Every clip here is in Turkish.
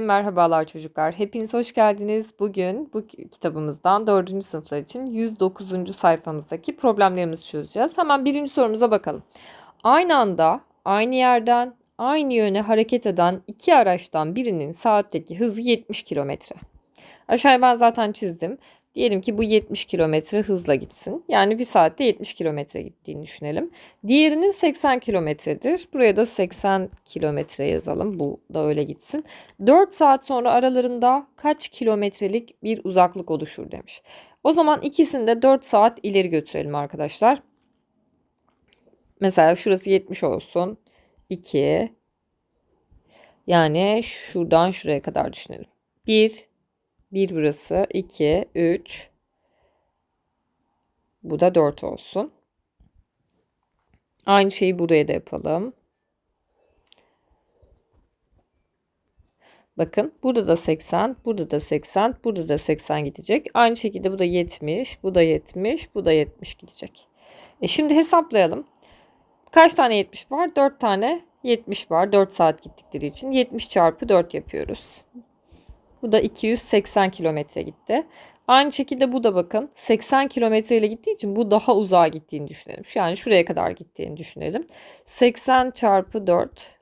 Merhabalar çocuklar. Hepiniz hoş geldiniz. Bugün bu kitabımızdan 4. sınıflar için 109. sayfamızdaki problemlerimizi çözeceğiz. Hemen birinci sorumuza bakalım. Aynı anda aynı yerden aynı yöne hareket eden iki araçtan birinin saatteki hızı 70 kilometre. Aşağıya ben zaten çizdim. Diyelim ki bu 70 kilometre hızla gitsin. Yani bir saatte 70 kilometre gittiğini düşünelim. Diğerinin 80 kilometredir. Buraya da 80 kilometre yazalım. Bu da öyle gitsin. 4 saat sonra aralarında kaç kilometrelik bir uzaklık oluşur demiş. O zaman ikisini de 4 saat ileri götürelim arkadaşlar. Mesela şurası 70 olsun. 2 yani şuradan şuraya kadar düşünelim. 1 1 burası. 2, 3. Bu da 4 olsun. Aynı şeyi buraya da yapalım. Bakın burada da 80, burada da 80, burada da 80 gidecek. Aynı şekilde bu da 70, bu da 70, bu da 70 gidecek. E şimdi hesaplayalım. Kaç tane 70 var? 4 tane 70 var. 4 saat gittikleri için 70 çarpı 4 yapıyoruz. Bu da 280 kilometre gitti. Aynı şekilde bu da bakın 80 kilometre ile gittiği için bu daha uzağa gittiğini düşünelim. Yani şuraya kadar gittiğini düşünelim. 80 çarpı 4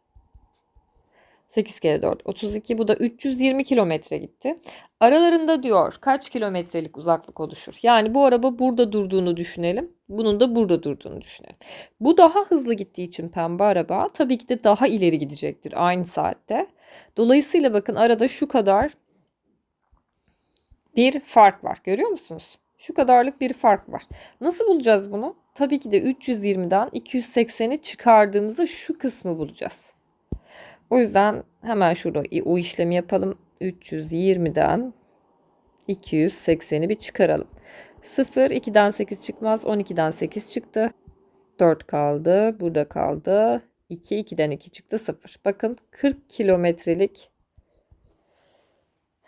8 kere 4 32 bu da 320 kilometre gitti. Aralarında diyor kaç kilometrelik uzaklık oluşur? Yani bu araba burada durduğunu düşünelim. Bunun da burada durduğunu düşünelim. Bu daha hızlı gittiği için pembe araba tabii ki de daha ileri gidecektir aynı saatte. Dolayısıyla bakın arada şu kadar bir fark var. Görüyor musunuz? Şu kadarlık bir fark var. Nasıl bulacağız bunu? Tabii ki de 320'den 280'i çıkardığımızda şu kısmı bulacağız. O yüzden hemen şurada o işlemi yapalım. 320'den 280'i bir çıkaralım. 0, 2'den 8 çıkmaz. 12'den 8 çıktı. 4 kaldı. Burada kaldı. 2, 2'den 2 çıktı. 0. Bakın 40 kilometrelik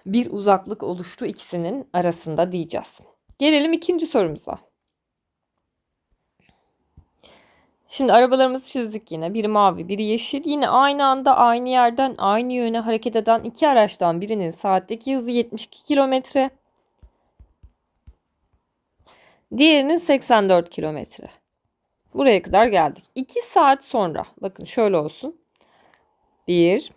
bir uzaklık oluştu ikisinin arasında diyeceğiz. Gelelim ikinci sorumuza. Şimdi arabalarımızı çizdik yine. Biri mavi, biri yeşil. Yine aynı anda aynı yerden aynı yöne hareket eden iki araçtan birinin saatteki hızı 72 kilometre. Diğerinin 84 kilometre. Buraya kadar geldik. 2 saat sonra bakın şöyle olsun. 1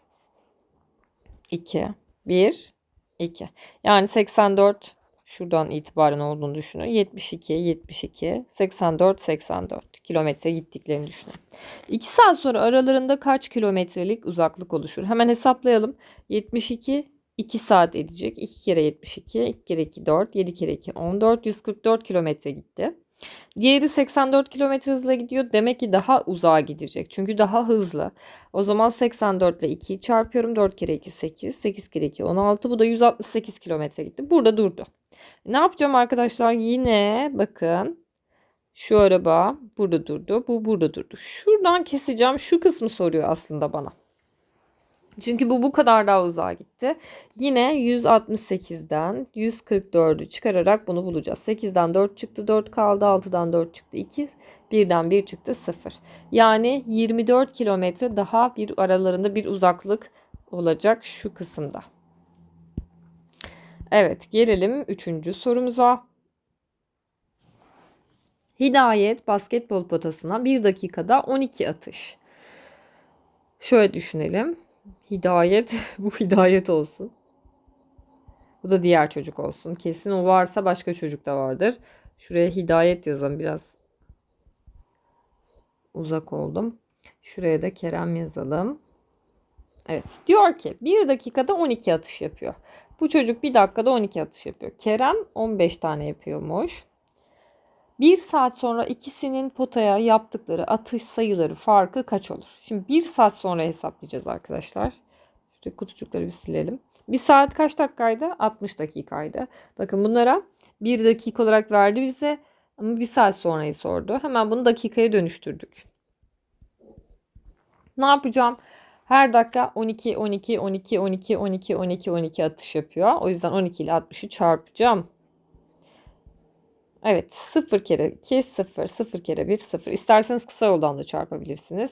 2 1 2. Yani 84 şuradan itibaren olduğunu düşünün. 72, 72, 84, 84 kilometre gittiklerini düşünün. 2 saat sonra aralarında kaç kilometrelik uzaklık oluşur? Hemen hesaplayalım. 72 2 saat edecek. 2 kere 72, 2 kere 2 4, 7 kere 2 14, 144 kilometre gitti. Diğeri 84 km hızla gidiyor. Demek ki daha uzağa gidecek. Çünkü daha hızlı. O zaman 84 ile 2'yi çarpıyorum. 4 kere 2 8. 8 kere 2 16. Bu da 168 km gitti. Burada durdu. Ne yapacağım arkadaşlar? Yine bakın. Şu araba burada durdu. Bu burada durdu. Şuradan keseceğim. Şu kısmı soruyor aslında bana. Çünkü bu bu kadar daha uzağa gitti. Yine 168'den 144'ü çıkararak bunu bulacağız. 8'den 4 çıktı 4 kaldı. 6'dan 4 çıktı 2. 1'den 1 çıktı 0. Yani 24 kilometre daha bir aralarında bir uzaklık olacak şu kısımda. Evet gelelim 3. sorumuza. Hidayet basketbol potasına 1 dakikada 12 atış. Şöyle düşünelim. Hidayet bu hidayet olsun. Bu da diğer çocuk olsun. Kesin o varsa başka çocuk da vardır. Şuraya hidayet yazalım. Biraz uzak oldum. Şuraya da Kerem yazalım. Evet. Diyor ki 1 dakikada 12 atış yapıyor. Bu çocuk 1 dakikada 12 atış yapıyor. Kerem 15 tane yapıyormuş. Bir saat sonra ikisinin potaya yaptıkları atış sayıları farkı kaç olur? Şimdi bir saat sonra hesaplayacağız arkadaşlar. Şu kutucukları bir silelim. Bir saat kaç dakikaydı? 60 dakikaydı. Bakın bunlara bir dakika olarak verdi bize. Ama bir saat sonrayı sordu. Hemen bunu dakikaya dönüştürdük. Ne yapacağım? Her dakika 12, 12, 12, 12, 12, 12, 12 atış yapıyor. O yüzden 12 ile 60'ı çarpacağım. Evet 0 kere 2 0 0 kere 1 0. İsterseniz kısa yoldan da çarpabilirsiniz.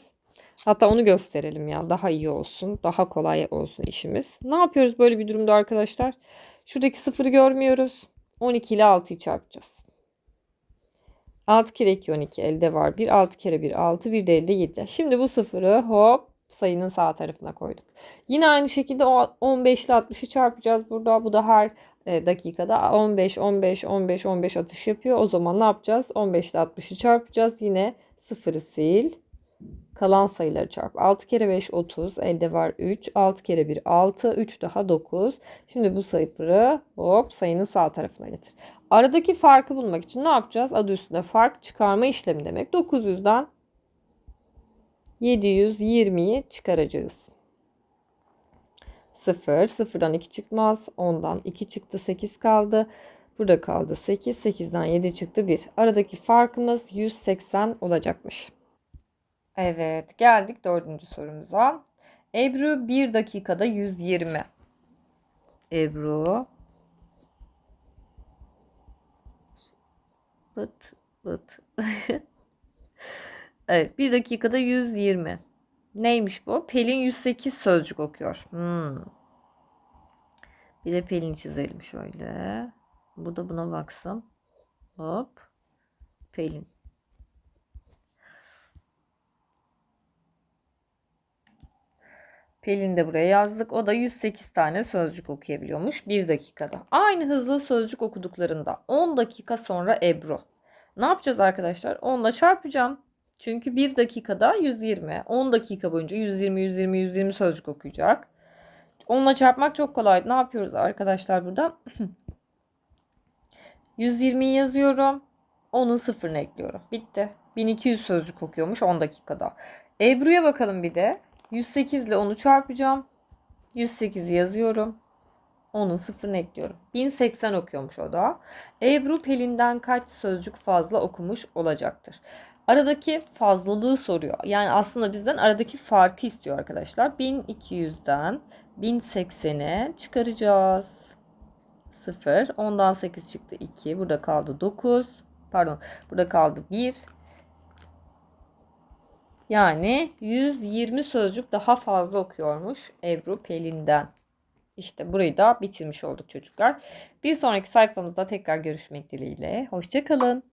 Hatta onu gösterelim ya. Daha iyi olsun. Daha kolay olsun işimiz. Ne yapıyoruz böyle bir durumda arkadaşlar? Şuradaki sıfırı görmüyoruz. 12 ile 6'yı çarpacağız. 6 kere 2 12 elde var. 1 6 kere 1 6 bir de elde 7. Şimdi bu sıfırı hop sayının sağ tarafına koyduk. Yine aynı şekilde o 15 ile 60'ı çarpacağız burada. Bu da her e, dakikada 15 15 15 15 atış yapıyor. O zaman ne yapacağız? 15 ile 60'ı çarpacağız. Yine sıfırı sil. Kalan sayıları çarp. 6 kere 5 30. Elde var 3. 6 kere 1 6. 3 daha 9. Şimdi bu sıfırı hop sayının sağ tarafına getir. Aradaki farkı bulmak için ne yapacağız? Adı üstünde fark çıkarma işlemi demek. 900'den 720'yi çıkaracağız. 0. 0'dan 2 çıkmaz. 10'dan 2 çıktı. 8 kaldı. Burada kaldı 8. 8'den 7 çıktı 1. Aradaki farkımız 180 olacakmış. Evet geldik dördüncü sorumuza. Ebru 1 dakikada 120. Ebru. Bıt bıt. evet 1 dakikada 120. Neymiş bu? Pelin 108 sözcük okuyor. Hmm. Bir de Pelin çizelim şöyle. Bu da buna baksın. Hop. Pelin. Pelin de buraya yazdık. O da 108 tane sözcük okuyabiliyormuş 1 dakikada. Aynı hızlı sözcük okuduklarında 10 dakika sonra Ebru. Ne yapacağız arkadaşlar? 10 ile çarpacağım. Çünkü 1 dakikada 120. 10 dakika boyunca 120, 120, 120 sözcük okuyacak. 10 ile çarpmak çok kolay. Ne yapıyoruz arkadaşlar burada? 120'yi yazıyorum. Onun sıfırını ekliyorum. Bitti. 1200 sözcük okuyormuş 10 dakikada. Ebru'ya bakalım bir de. 108 ile 10'u çarpacağım. 108 yazıyorum. Onun sıfırını ekliyorum. 1080 okuyormuş o da. Ebru Pelin'den kaç sözcük fazla okumuş olacaktır? Aradaki fazlalığı soruyor. Yani aslında bizden aradaki farkı istiyor arkadaşlar. 1200'den 1080'e çıkaracağız. 0. Ondan 8 çıktı 2. Burada kaldı 9. Pardon. Burada kaldı 1. Yani 120 sözcük daha fazla okuyormuş Ebru Pelin'den. İşte burayı da bitirmiş olduk çocuklar. Bir sonraki sayfamızda tekrar görüşmek dileğiyle. Hoşçakalın.